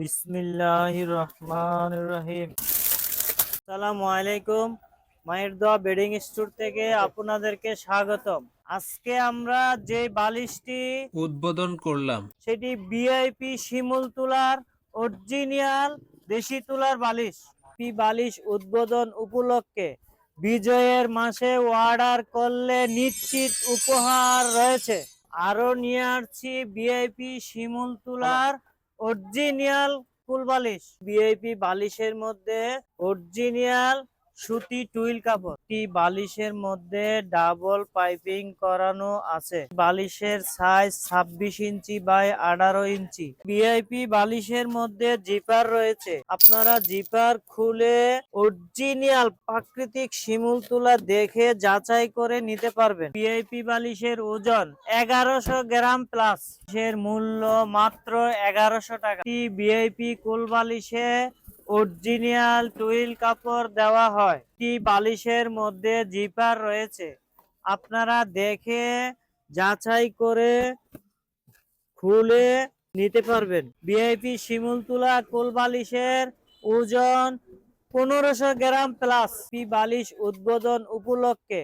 বিসমিল্লাহ রহমান রহিম সালামু আলাইকুম মায়ের দোয়া বেডিং স্টোর থেকে আপনাদেরকে স্বাগতম। আজকে আমরা যে বালিশটি উদ্বোধন করলাম। সেটি বিআইপি শিমুল তুলার অরিজিনাল দেশি তুলার বালিশ। পি বালিশ উদ্বোধন উপলক্ষে বিজয়ের মাসে অর্ডার করলে নিশ্চিত উপহার রয়েছে। আরও নিয়ে আসছি বিআইপি শিমুল তুলার অরিজিনাল ফুল বালিশ বিআইপি বালিশের মধ্যে অরিজিনাল সুতি টুইল কাপড়। টি বালিশের মধ্যে ডাবল পাইপিং করানো আছে। বালিশের সাইজ ছাব্বিশ ইঞ্চি বাই আঠারো ইঞ্চি। ভিআইপি বালিশের মধ্যে জিপার রয়েছে। আপনারা জিপার খুলে অরিজিনাল প্রাকৃতিক শিমুল তুলা দেখে যাচাই করে নিতে পারবেন। ভিআইপি বালিশের ওজন এগারোশো গ্রাম প্লাস। এর মূল্য মাত্র এগারোশো টাকা। ভিআইপি কুল বালিশে অরিজিনাল টুইল কাপড় দেওয়া হয়। টি বালিশের মধ্যে জিপার রয়েছে। আপনারা দেখে যাচাই করে খুলে নিতে পারবেন। ভিআইপি শিমুল তুলা কোল বালিশের ওজন পনেরোশো গ্রাম প্লাস। পি বালিশ উদ্বোধন উপলক্ষে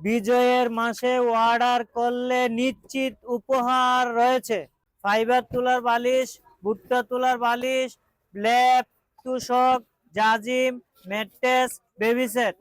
বিজয়ের মাসে অর্ডার করলে নিশ্চিত উপহার রয়েছে। ফাইবার তুলার বালিশ, ভুট্টা তুলার বালিশ, ব্ল্যাক তুষক জাজিম মেট্রেস বেবি সেট।